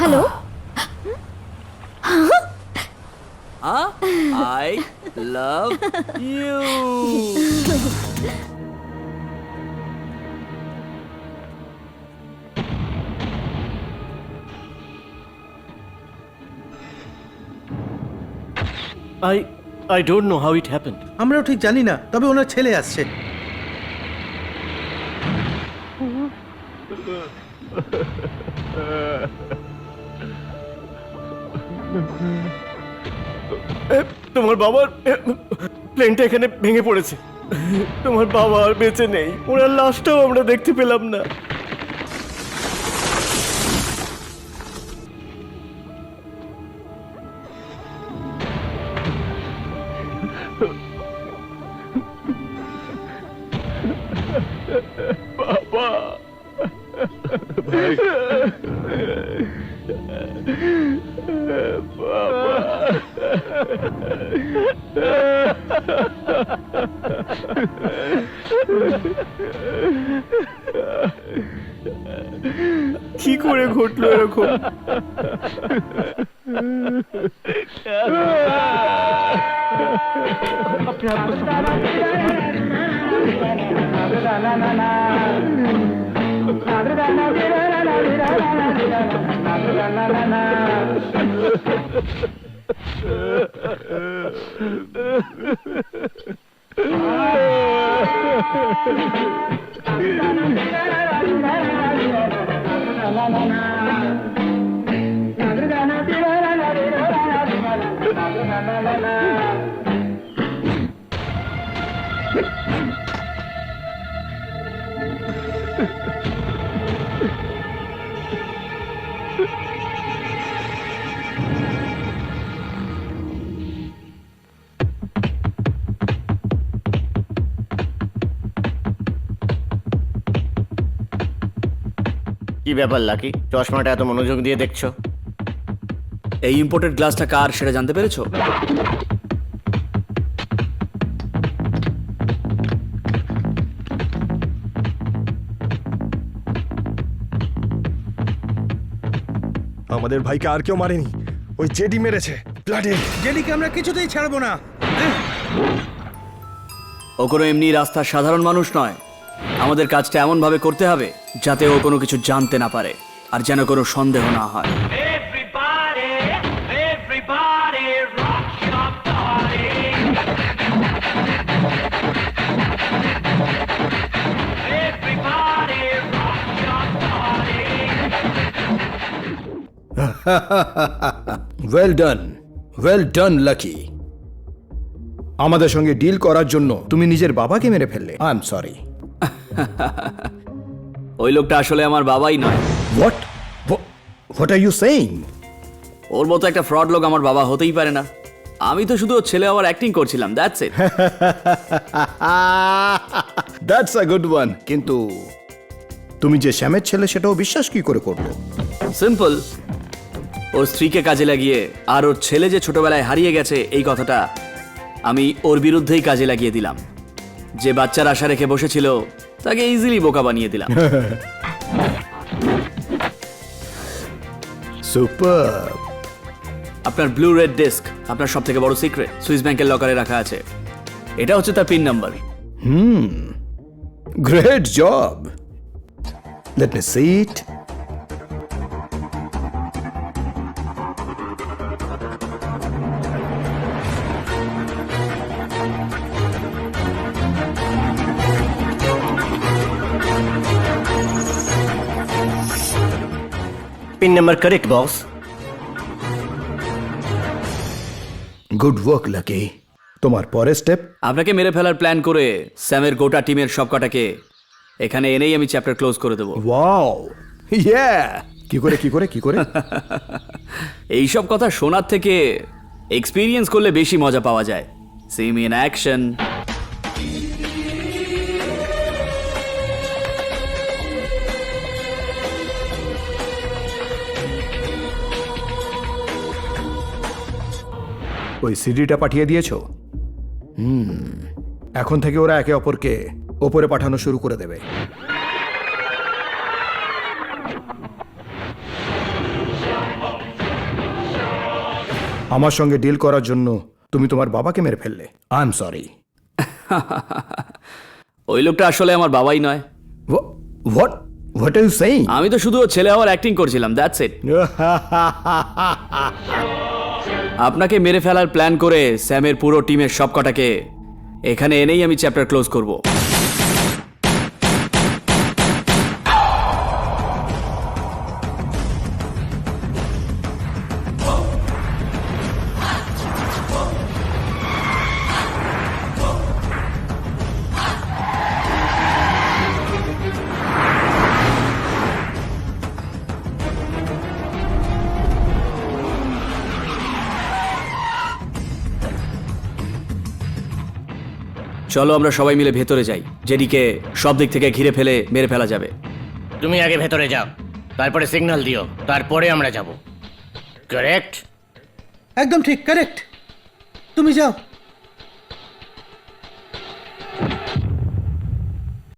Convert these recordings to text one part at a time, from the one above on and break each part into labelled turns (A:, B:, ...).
A: Hello
B: I love you
C: I I don't know how it happened.
D: আমরাও ঠিক জানি না তবে ওনার ছেলে আসছে।
C: তোমার বাবার প্লেনটা এখানে ভেঙে পড়েছে। তোমার বাবা আর বেঁচে নেই। ওনার লাশটাও আমরা দেখতে পেলাম না। இருக்கும் na na na
E: কি ব্যাপার লাকি? চশমাটা এত মনোযোগ দিয়ে দেখছ?
B: এই ইম্পোর্টেড গ্লাসটা কার সেটা জানতে পেরেছ?
F: আমাদের ভাইকে আর কেউ মারেনি। ওই জেডি মেরেছে। ব্লাডে
D: জেডিকে আমরা কিছুতেই ছাড়বো না।
B: ও কোনো এমনি রাস্তার সাধারণ মানুষ নয়। আমাদের কাজটা এমনভাবে করতে হবে যাতে ও কোনো কিছু জানতে না পারে আর যেন কোনো সন্দেহ না হয়.
F: Well done well done lucky আমাদের সঙ্গে ডিল করার জন্য তুমি নিজের বাবাকে মেরে ফেললে। আই এম সরি
B: ওই লোকটা আসলে আমার বাবাই নয়।
F: What what are you saying
B: ওর মতো একটা ফ্রড লোক আমার বাবা হতেই পারে না। আমি তো শুধু ছেলে আবার অ্যাক্টিং করছিলাম that's it
F: that's a good one কিন্তু তুমি যে শ্যামের ছেলে সেটাও বিশ্বাস কি করে করল
B: সিম্পল ওর স্ত্রীকে কাজে লাগিয়ে আর ওর ছেলে যে ছোটবেলায় হারিয়ে গেছে এই কথাটা আমি ওর বিরুদ্ধেই কাজে লাগিয়ে দিলাম। যে বাচ্চার আশা রেখে বসেছিল তাকে ইজিলি বোকা বানিয়ে দিলাম।
F: সুপার
B: আপনার ব্লু রেড ডেস্ক আপনার সব থেকে বড় সিক্রেট সুইস ব্যাংকের লকারে রাখা আছে। এটা হচ্ছে তার pin number hmm
F: great job let me see it
E: pin number correct boss
F: good work lucky তোমার পরের স্টেপ
B: আপনাকে মেরে ফেলার প্ল্যান করে স্যামের গোটা টিমের সব কটাকে এখানে এনেই আমি চ্যাপ্টার ক্লোজ করে দেবো।
F: ওয়াও ইয়া কি করে কি করে কি করে?
B: এইসব কথা শোনার থেকে এক্সপিরিয়েন্স করলে বেশি মজা পাওয়া যায়। সিম ইন অ্যাকশন
F: ওই সিডিটা পাঠিয়ে দিয়েছ? হুম এখন থেকে ওরা একে অপরকে ওপরে পাঠানো শুরু করে দেবে। আমার সঙ্গে ডিল করার জন্য তুমি তোমার বাবাকে মেরে ফেললে। আই এম সরি
B: ওই লোকটা আসলে আমার বাবাই নয়।
F: What what are you saying
B: আমি তো শুধু ছেলে হওয়ার অ্যাক্টিং করছিলাম দ্যাটস ইট আপনাকে মেরে ফেলার প্ল্যান করে স্যামের পুরো টিমের সবকটাকে। এখানে এনেই আমি চ্যাপ্টার ক্লোজ করব। চলো আমরা সবাই মিলে ভেতরে যাই যেদিকে সব দিক থেকে ঘিরে ফেলে মেরে ফেলা যাবে।
E: তুমি আগে ভেতরে যাও তারপরে সিগন্যাল দিও তারপরে আমরা যাব। কারেক্ট
D: একদম ঠিক কারেক্ট তুমি যাও।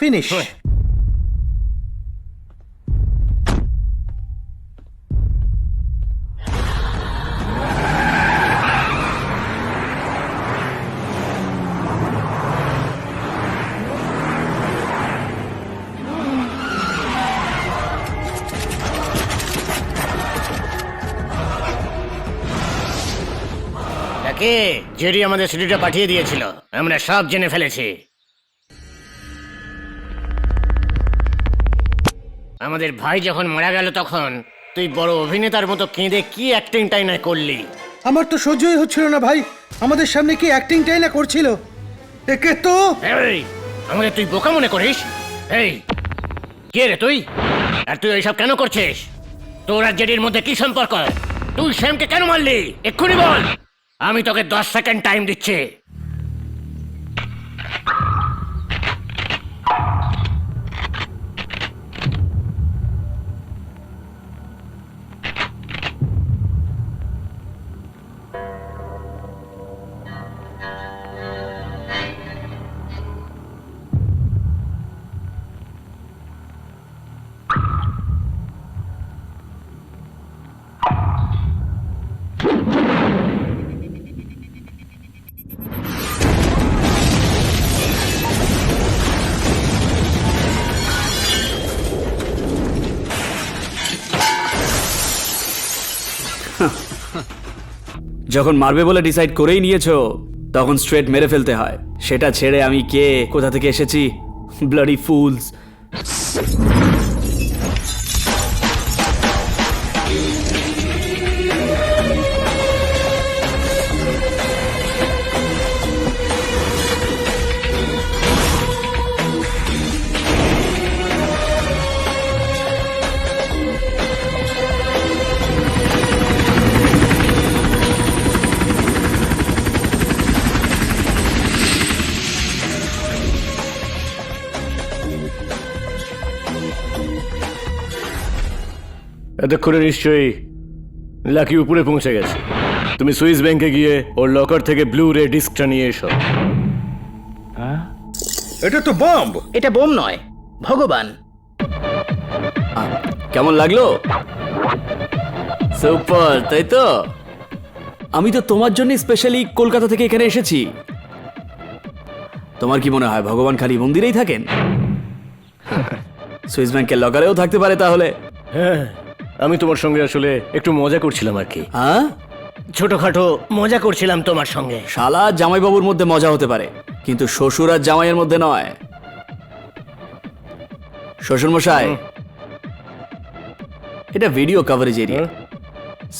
D: ফিনিশ
E: জেরি আমাদের সিডিটা পাঠিয়ে দিয়েছিল। আমরা সব জেনে ফেলেছি। আমাদের ভাই যখন মারা গেল তখন তুই বড় অভিনেতার মতো কেঁদে কি অ্যাক্টিংটাই না করলি?
D: আমার তো সহ্যই হচ্ছিল না ভাই। আমাদের সামনে কি অ্যাক্টিংটাই না করছিল? একে তো
E: এই আমাদের তুই বোকা মনে করিস? এই কে রে তুই? আর তুই এইসব কেন করছিস? তোর আর জেডির মধ্যে কি সম্পর্ক? তুই শ্যামকে কেন মারলি? এক্ষুনি বল! আমি তোকে দশ সেকেন্ড টাইম দিচ্ছি।
B: যখন মারবে বলে ডিসাইড করেই নিয়েছো, তখন স্ট্রেট মেরে ফেলতে হয়। সেটা ছেড়ে আমি কে, কোথা থেকে এসেছি? ব্লাডি ফুলস
C: এতক্ষণে নিশ্চয়ই লাকি উপরে পৌঁছে গেছে। তুমি সুইস ব্যাংকে গিয়ে ওর লকার থেকে ব্লু রে ডিস্কটা নিয়ে এসো।
D: এটা তো বম্ব!
A: এটা বোম নয় ভগবান।
B: কেমন লাগল? সুপার তাই তো? আমি তো তোমার জন্য স্পেশালি কলকাতা থেকে এখানে এসেছি। তোমার কি মনে হয় ভগবান খালি মন্দিরেই থাকেন? সুইস ব্যাংকের লকারেও থাকতে পারে তাহলে।
C: হ্যাঁ আমি তোমার সঙ্গে আসলে একটু মজা করছিলাম আর কি।
B: হ্যাঁ?
E: ছোটখাটো মজা করছিলাম তোমার সঙ্গে।
B: শালা আর জামাইবাবুর মধ্যে মজা হতে পারে কিন্তু শ্বশুর আর জামাইয়ের মধ্যে নয়। শ্বশুর মশাই এটা video coverage area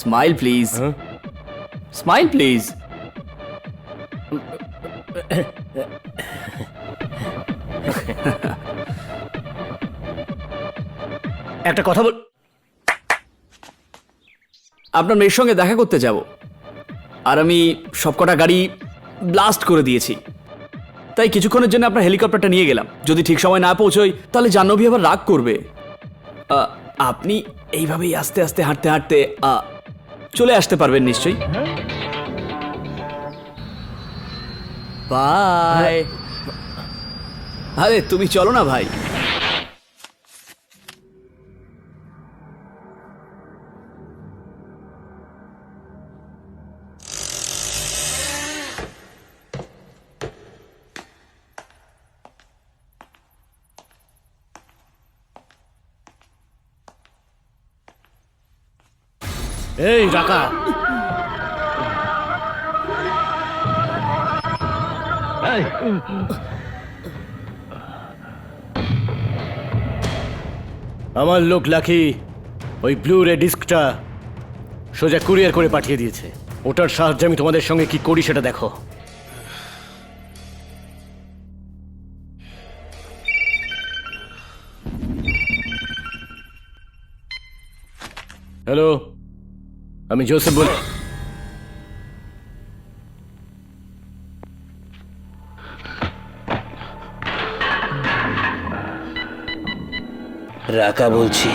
B: smile please? Smile please
C: একটা কথা বল
B: আপনার মেয়ের সঙ্গে দেখা করতে যাব। আর আমি সবকটা গাড়ি ব্লাস্ট করে দিয়েছি। তাই কিছুক্ষণের জন্য আপনার হেলিকপ্টারটা নিয়ে গেলাম। যদি ঠিক সময় না পৌঁছোই তাহলে জাহ্নবী আবার রাগ করবে। আপনি এইভাবেই আস্তে আস্তে হাঁটতে হাঁটতে চলে আসতে পারবেন নিশ্চয়ই। বাই। আরে, তুমি চলো না ভাই।
G: এই ডাকা
E: আমার লোক লাকি ওই ব্লু রে ডিস্কটা সোজা কুরিয়ার করে পাঠিয়ে দিয়েছে। ওটার সাহায্যে আমি তোমাদের সঙ্গে কি করি সেটা দেখো। হ্যালো? আমি জোসেফ বলি।
A: রাকা বলছি।